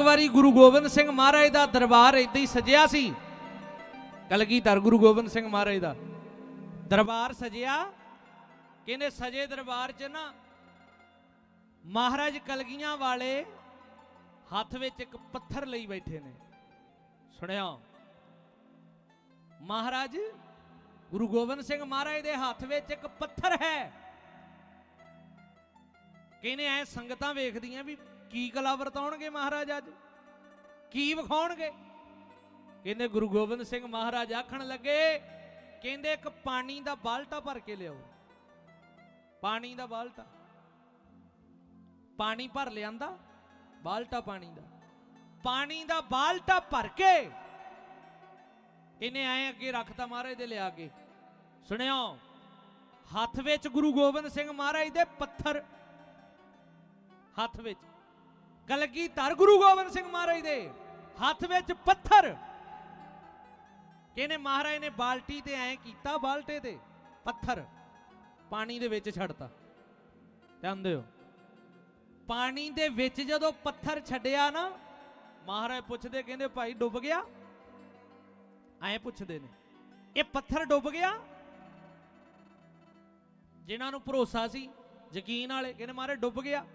ਇੱਕ ਵਾਰੀ ਗੁਰੂ ਗੋਬਿੰਦ ਸਿੰਘ ਮਹਾਰਾਜ ਦਾ ਦਰਬਾਰ ਇਦਾਂ ਹੀ ਸਜਿਆ ਸੀ। ਕਲਗੀਧਰ ਗੁਰੂ ਗੋਬਿੰਦ ਸਿੰਘ ਮਹਾਰਾਜ ਦਾ। ਦਰਬਾਰ ਸਜਿਆ। ਕਹਿੰਦੇ ਸਜੇ ਦਰਬਾਰ 'ਚ ਨਾ ਮਹਾਰਾਜ ਕਲਗੀਆਂ ਵਾਲੇ ਹੱਥ ਵਿੱਚ ਇੱਕ ਪੱਥਰ ਲਈ ਬੈਠੇ ਨੇ। ਸੁਣਿਆ? ਮਹਾਰਾਜ, ਗੁਰੂ ਗੋਬਿੰਦ ਸਿੰਘ ਮਹਾਰਾਜ ਦੇ ਹੱਥ ਵਿੱਚ ਇੱਕ ਪੱਥਰ ਹੈ। ਕਹਿੰਦੇ ਐ ਸੰਗਤਾਂ ਵੇਖਦੀਆਂ ਵੀ ਕੀ ਕਲਾ ਵਰਤਾਉਣਗੇ ਮਹਾਰਾਜ ਅੱਜ? ਕੀ ਵਿਖਾਉਣਗੇ? ਕਹਿੰਦੇ ਗੁਰੂ ਗੋਬਿੰਦ ਸਿੰਘ ਮਹਾਰਾਜ ਆਖਣ ਲੱਗੇ, ਕਹਿੰਦੇ ਇੱਕ ਪਾਣੀ ਦਾ ਬਾਲਟਾ ਭਰ ਕੇ ਲਿਆਓ। ਪਾਣੀ ਦਾ ਬਾਲਟਾ। ਪਾਣੀ ਭਰ ਲਿਆਂਦਾ, ਬਾਲਟਾ ਪਾਣੀ ਦਾ। ਪਾਣੀ ਦਾ ਬਾਲਟਾ ਭਰ ਕੇ ਇਹਨੇ ਐ ਅੱਗੇ ਰੱਖਤਾ ਮਹਾਰਾਜ ਦੇ ਲਿਆ ਕੇ ਸੁਣਿਓ, ਹੱਥ ਵਿੱਚ ਗੁਰੂ ਗੋਬਿੰਦ ਸਿੰਘ ਮਹਾਰਾਜ ਦੇ ਪੱਥਰ। ਹੱਥ ਵਿੱਚ। ਕਲਗੀ ਧਰ ਗੁਰੂ ਗੋਬਿੰਦ ਸਿੰਘ ਮਹਾਰਾਜ ਦੇ ਹੱਥ ਵਿੱਚ ਪੱਥਰ। ਕਿਹਨੇ ਮਹਾਰਾਜ ਨੇ ਬਾਲਟੀ ਤੇ ਐ ਕੀਤਾ, ਬਾਲਟੇ ਤੇ? ਪੱਥਰ। ਪਾਣੀ ਦੇ ਵਿੱਚ ਛੱਡਤਾ। ਜਾਂਦੇ ਹੋ। ਪਾਣੀ ਦੇ ਵਿੱਚ ਜਦੋਂ ਪੱਥਰ ਛੱਡਿਆ ਨਾ, ਮਹਾਰਾਜ ਪੁੱਛਦੇ ਕਹਿੰਦੇ, ਭਾਈ ਡੁੱਬ ਗਿਆ? ਐ ਪੁੱਛਦੇ ਨੇ। ਇਹ ਪੱਥਰ ਡੁੱਬ ਗਿਆ? ਜਿਨ੍ਹਾਂ ਨੂੰ ਭਰੋਸਾ ਸੀ, ਯਕੀਨ ਵਾਲੇ, ਕਹਿੰਦੇ, ਮਹਾਰਾਜ, ਡੁੱਬ ਗਿਆ।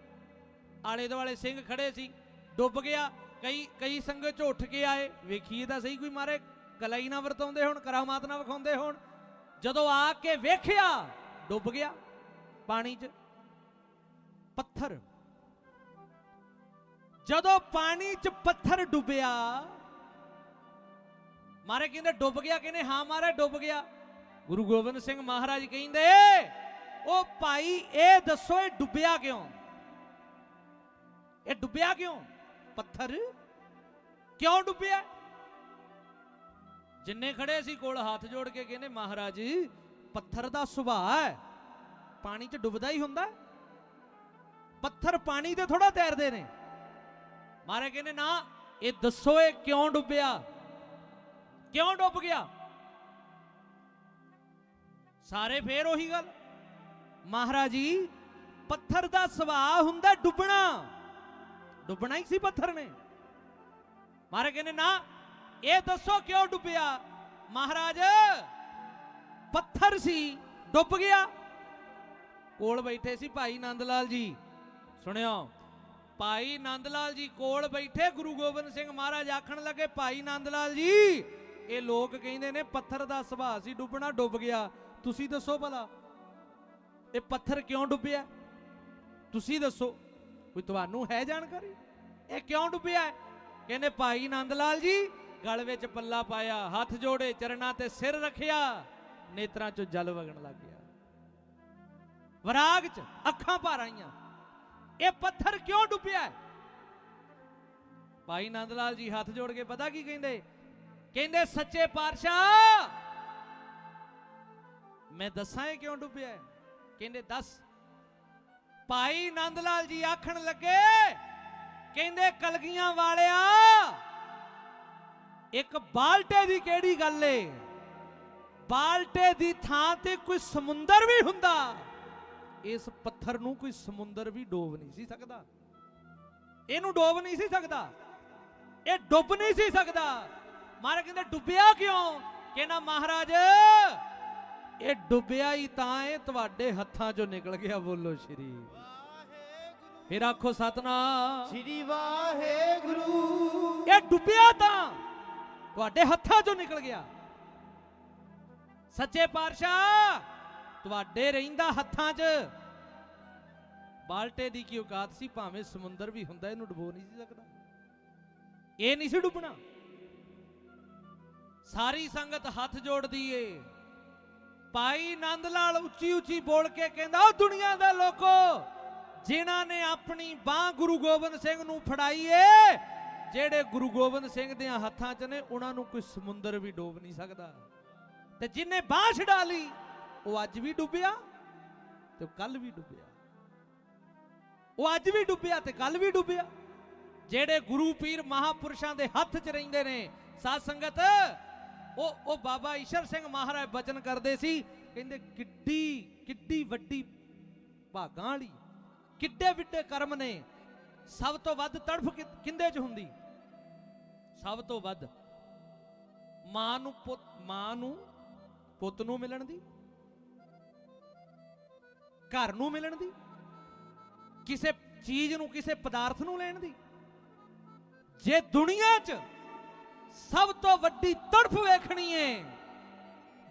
ਆਲੇ ਦੁਆਲੇ ਸਿੰਘ ਖੜੇ ਸੀ, ਡੁੱਬ ਗਿਆ, ਕਈ ਕਈ ਸੰਗਤ ਚ ਉੱਠ ਕੇ ਆਏ। ਵੇਖੀਏ ਤਾਂ ਸਹੀ ਕੋਈ ਮਾਰੇ, ਕਲਾਈ ਨਾ ਵਰਤਾਉਂਦੇ ਹੋਣ, ਕਰਾਮਾਤ ਨਾ ਵਿਖਾਉਂਦੇ ਹੋਣ। ਜਦੋਂ ਆ ਕੇ ਵੇਖਿਆ, ਡੁੱਬ ਗਿਆ ਪਾਣੀ 'ਚ। ਪੱਥਰ। ਜਦੋਂ ਪਾਣੀ 'ਚ ਪੱਥਰ ਡੁੱਬਿਆ, ਮਾਰੇ ਕਹਿੰਦੇ ਡੁੱਬ ਗਿਆ, ਕਹਿੰਦੇ ਹਾਂ ਮਾਰੇ ਡੁੱਬ ਗਿਆ। ਗੁਰੂ ਗੋਬਿੰਦ ਸਿੰਘ ਮਹਾਰਾਜ ਕਹਿੰਦੇ ਉਹ ਭਾਈ, ਇਹ ਦੱਸੋ ਇਹ ਡੁੱਬਿਆ ਕਿਉਂ? ਇਹ ਡੁੱਬਿਆ ਕਿਉਂ? ਪੱਥਰ ਕਿਉਂ ਡੁੱਬਿਆ? ਜਿੰਨੇ ਖੜੇ ਸੀ ਕੋਲ ਹੱਥ ਜੋੜ ਕੇ ਕਹਿੰਦੇ, ਮਹਾਰਾਜ, ਪੱਥਰ ਦਾ ਸੁਭਾਅ ਹੈ। ਪਾਣੀ 'ਚ ਡੁੱਬਦਾ ਹੀ ਹੁੰਦਾ ਪੱਥਰ ਪਾਣੀ ਤੇ ਥੋੜਾ ਤੈਰਦੇ ਨੇ। ਮਹਾਰਾਜ ਕਹਿੰਦੇ, ਨਾ, ਇਹ ਦੱਸੋ ਇਹ ਕਿਉਂ ਡੁੱਬਿਆ? ਕਿਉਂ ਡੁੱਬ ਗਿਆ? ਸਾਰੇ ਫੇਰ ਉਹੀ ਗੱਲ। ਮਹਾਰਾਜ ਜੀ, ਪੱਥਰ ਦਾ ਸੁਭਾਅ ਹੁੰਦਾ ਡੁੱਬਣਾ। ਡੁੱਬਣਾ ਹੀ ਸੀ ਪੱਥਰ ਨੇ। ਮਹਾਰਾਜ ਕਹਿੰਦੇ, ਨਾ, ਇਹ ਦੱਸੋ ਕਿਉਂ ਡੁੱਬਿਆ? ਮਹਾਰਾਜ, ਪੱਥਰ ਸੀ, ਡੁੱਬ ਗਿਆ। ਕੋਲ ਬੈਠੇ ਸੀ ਭਾਈ ਨੰਦ ਲਾਲ ਜੀ। ਸੁਣਿਓ, ਭਾਈ ਨੰਦ ਲਾਲ ਜੀ ਕੋਲ ਬੈਠੇ ਗੁਰੂ ਗੋਬਿੰਦ ਸਿੰਘ ਮਹਾਰਾਜ ਆਖਣ ਲੱਗੇ, ਭਾਈ ਨੰਦ ਲਾਲ ਜੀ, ਇਹ ਲੋਕ ਕਹਿੰਦੇ ਨੇ ਪੱਥਰ ਦਾ ਸੁਭਾਅ ਸੀ, ਡੁੱਬਣਾ ਡੁੱਬ ਗਿਆ। ਤੁਸੀਂ ਦੱਸੋ ਭਲਾ, ਇਹ ਪੱਥਰ ਕਿਉਂ ਡੁੱਬਿਆ? ਤੁਸੀਂ ਦੱਸੋ। ਕੋਈ ਤੁਹਾਨੂੰ ਹੈ ਜਾਣਕਾਰੀ? ਇਹ ਕਿਉਂ ਡੁੱਬਿਆ ਕਹਿੰਦੇ, ਭਾਈ ਨੰਦ ਲਾਲ ਜੀ, ਗਲ ਵਿੱਚ ਪੱਲਾ ਪਾਇਆ, ਹੱਥ ਜੋੜੇ, ਚਰਨਾਂ ਤੇ ਸਿਰ ਰੱਖਿਆ, ਨੇਤਰਾਂ ਚੋਂ ਜਲ ਵਗਣ ਲੱਗ ਗਿਆ। ਵਿਰਾਗ ਚ ਅੱਖਾਂ ਭਰ ਆਈਆਂ। ਇਹ ਪੱਥਰ ਕਿਉਂ ਡੁੱਬਿਆ ਭਾਈ ਨੰਦ ਲਾਲ ਜੀ ਹੱਥ ਜੋੜ ਕੇ ਪਤਾ ਕੀ ਕਹਿੰਦੇ? ਕਹਿੰਦੇ, ਸੱਚੇ ਪਾਤਸ਼ਾਹ, ਮੈਂ ਦੱਸਾਂ ਇਹ ਕਿਉਂ ਡੁੱਬਿਆ ਕਹਿੰਦੇ, ਦੱਸ ਭਾਈ ਨੰਦ ਲਾਲ ਜੀ ਆਖਣ ਲੱਗੇ, ਕਹਿੰਦੇ, ਕਲਗੀਆਂ ਵਾਲਿਆ, ਇੱਕ ਬਾਲਟੇ ਦੀ ਕਿਹੜੀ ਗੱਲ ਏ? ਬਾਲਟੇ ਦੀ ਥਾਂ ਤੇ ਕੋਈ ਸਮੁੰਦਰ ਵੀ ਹੁੰਦਾ। ਇਸ ਪੱਥਰ ਨੂੰ ਕੋਈ ਸਮੁੰਦਰ ਵੀ ਡੋਬ ਨਹੀਂ ਸੀ ਸਕਦਾ। ਇਹਨੂੰ ਡੋਬ ਨਹੀਂ ਸੀ ਸਕਦਾ। ਇਹ ਡੁੱਬ ਨਹੀਂ ਸੀ ਸਕਦਾ। ਮਹਾਰਾਜ ਕਹਿੰਦੇ, ਡੁੱਬਿਆ ਕਿਉਂ? ਕਹਿੰਦਾ, ਮਹਾਰਾਜ ਇਹ ਡੁੱਬਿਆ ਹੀ ਤਾਂ ਇਹ ਤੁਹਾਡੇ ਹੱਥਾਂ ਚੋਂ ਨਿਕਲ ਗਿਆ ਬੋਲੋ ਸ਼੍ਰੀ। ਫਿਰ ਆਖੋ ਸਤਨਾਮ। ਸ੍ਰੀ ਵਾਹਿਗੁਰੂ। ਇਹ ਡੁੱਬਿਆ ਤਾਂ ਤੁਹਾਡੇ ਹੱਥਾਂ ਚੋਂ ਨਿਕਲ ਗਿਆ। ਸੱਚੇ ਪਾਤਸ਼ਾਹ ਤੁਹਾਡੇ ਰਹਿੰਦਾ ਹੱਥਾਂ 'ਚ। ਬਾਲਟੇ ਦੀ ਕੀ ਔਕਾਤ ਸੀ? ਭਾਵੇਂ ਸਮੁੰਦਰ ਵੀ ਹੁੰਦਾ ਇਹਨੂੰ ਡੁਬੋ ਨਹੀਂ ਸੀ ਸਕਦਾ। ਇਹ ਨਹੀਂ ਸੀ ਡੁੱਬਣਾ। ਸਾਰੀ ਸੰਗਤ ਹੱਥ ਜੋੜਦੀ ਏ। ਭਾਈ ਨੰਦ ਲਾਲ ਉੱਚੀ ਉੱਚੀ ਬੋਲ ਕੇ ਕਹਿੰਦਾ, ਉਹ ਦੁਨੀਆ ਦੇ ਲੋਕੋ, ਜਿਨ੍ਹਾਂ ਨੇ ਆਪਣੀ ਬਾਹ ਗੁਰੂ ਗੋਬਿੰਦ ਸਿੰਘ ਨੂੰ ਫੜਾਈ ਏ, ਜਿਹੜੇ ਗੁਰੂ ਗੋਬਿੰਦ ਸਿੰਘ ਦੇ ਹੱਥਾਂ 'ਚ ਨੇ, ਉਹਨਾਂ ਨੂੰ ਕੋਈ ਸਮੁੰਦਰ ਵੀ ਡੋਬ ਨਹੀਂ ਸਕਦਾ। ਤੇ ਜਿਨੇ ਬਾਹ ਛਡਾ ਲਈ, ਉਹ ਅੱਜ ਵੀ ਡੁੱਬਿਆ ਤੇ ਕੱਲ ਵੀ ਡੁੱਬਿਆ। ਉਹ ਅੱਜ ਵੀ ਡੁੱਬਿਆ ਤੇ ਕੱਲ ਵੀ ਡੁੱਬਿਆ। ਜਿਹੜੇ ਗੁਰੂ ਪੀਰ ਮਹਾਪੁਰਸ਼ਾਂ ਦੇ ਹੱਥ 'ਚ ਰਹਿੰਦੇ ਨੇ, ਸਾਧ ਸੰਗਤ ਉਹ ਉਹ ਬਾਬਾ ਈਸ਼ਰ ਸਿੰਘ ਮਹਾਰਾਜ ਬਚਨ ਕਰਦੇ ਸੀ, ਕਹਿੰਦੇ ਕਿੱਡੀ ਕਿੱਡੀ ਵੱਡੀ ਭਾਗਾਂ ਵਾਲੀ, ਕਿੱਡੇ ਵਿੱਡੇ ਕਰਮ ਨੇ। ਸਭ ਤੋਂ ਵੱਧ ਤੜਫ ਕਿੰਦੇ 'ਚ ਹੁੰਦੀ? ਸਭ ਤੋਂ ਵੱਧ ਮਾਂ ਨੂੰ ਪੁੱਤ, ਮਾਂ ਨੂੰ ਪੁੱਤ ਨੂੰ ਮਿਲਣ ਦੀ? ਘਰ ਨੂੰ ਮਿਲਣ ਦੀ? ਕਿਸੇ ਚੀਜ਼ ਨੂੰ, ਕਿਸੇ ਪਦਾਰਥ ਨੂੰ ਲੈਣ ਦੀ? ਜੇ ਦੁਨੀਆ 'ਚ ਸਭ ਤੋਂ ਵੱਡੀ ਤੜਫ ਵੇਖਣੀ ਏ।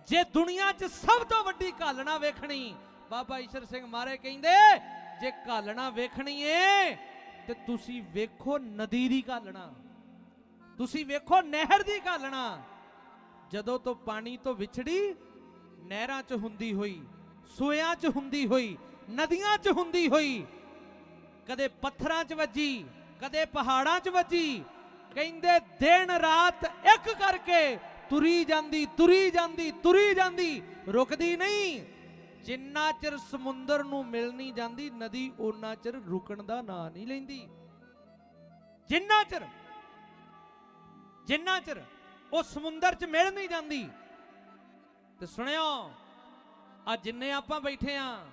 ਜੇ ਦੁਨੀਆ 'ਚ ਸਭ ਤੋਂ ਵੱਡੀ ਘਾਲਣਾ ਵੇਖਣੀ, ਬਾਬਾ ਈਸ਼ਰ ਸਿੰਘ ਮਾਰੇ ਕਹਿੰਦੇ, ਜੇ ਘਾਲਣਾ ਵੇਖਣੀ ਏ, ਤੇ ਤੁਸੀਂ ਵੇਖੋ ਨਦੀ ਦੀ ਘਾਲਣਾ। ਤੁਸੀਂ ਵੇਖੋ ਨਹਿਰ ਦੀ ਘਾਲਣਾ। ਜਦੋਂ ਤੋਂ ਪਾਣੀ ਤੋਂ ਵਿਛੜੀ, ਨਹਿਰਾਂ 'ਚ ਹੁੰਦੀ ਹੋਈ ਸੋਇਆਂ 'ਚ ਹੁੰਦੀ ਹੋਈ, ਨਦੀਆਂ 'ਚ ਹੁੰਦੀ ਹੋਈ, ਕਦੇ ਪੱਥਰਾਂ 'ਚ ਵੱਜੀ, ਕਦੇ ਪਹਾੜਾਂ 'ਚ ਵੱਜੀ ਕਹਿੰਦੇ, ਦਿਨ ਰਾਤ ਇੱਕ ਕਰਕੇ ਤੁਰੀ ਜਾਂਦੀ ਤੁਰੀ ਜਾਂਦੀ ਤੁਰੀ ਜਾਂਦੀ, ਰੁਕਦੀ ਨਹੀਂ। ਜਿੰਨਾ ਚਿਰ ਸਮੁੰਦਰ ਨੂੰ ਮਿਲ ਨਹੀਂ ਜਾਂਦੀ, ਨਦੀ ਉਹਨਾਂ ਚਿਰ ਰੁਕਣ ਦਾ ਨਾਂ ਨਹੀਂ ਲੈਂਦੀ। ਜਿੰਨਾ ਚਿਰ ਜਿੰਨਾ ਚਿਰ ਉਹ ਸਮੁੰਦਰ 'ਚ ਮਿਲ ਨਹੀਂ ਜਾਂਦੀ। ਤੇ ਸੁਣਿਓ ਆ ਜਿੰਨੇ ਆਪਾਂ ਬੈਠੇ ਆ